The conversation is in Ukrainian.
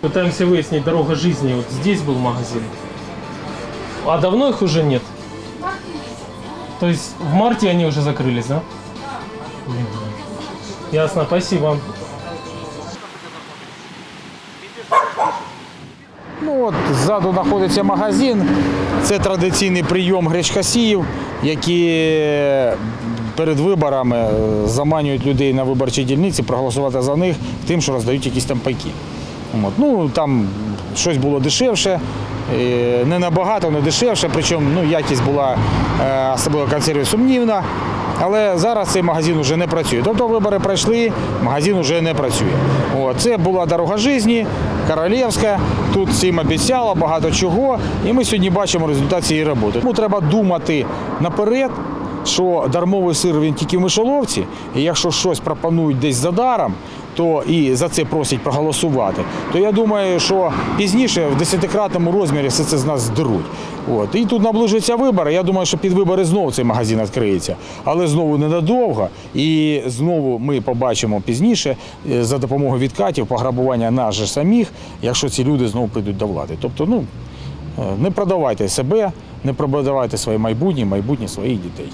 Пытаемся выяснить, дорога жизни. Вот здесь был магазин. А давно их уже нет? То есть в марте они уже закрылись, да? Мгм. Ясно, спасибо. Ну от ззаду знаходиться магазин. Це традиційний прийом гречкосіїв, які перед виборами е, заманюють людей на виборчі дільниці проголосувати за них тим, що роздають якісь там пайки. От. Ну, там щось було дешевше, не набагато, не дешевше, причому ну, якість була е, особливо консервів сумнівна. Але зараз цей магазин вже не працює. Тобто вибори пройшли, магазин вже не працює. От. Це була дорога житті, королівська. Тут всім обіцяло багато чого. І ми сьогодні бачимо результат цієї роботи. Тому треба думати наперед, що дармовий сир він тільки в мишоловці, і якщо щось пропонують десь за даром, то і за це просять проголосувати, то я думаю, що пізніше в десятикратному розмірі все це з нас здеруть. От. І тут наближуються вибори. Я думаю, що під вибори знову цей магазин відкриється, але знову ненадовго. І знову ми побачимо пізніше е, за допомогою відкатів пограбування нас же самих, якщо ці люди знову прийдуть до влади. Тобто, ну е, не продавайте себе, не продавайте своє майбутнє, майбутнє своїх дітей.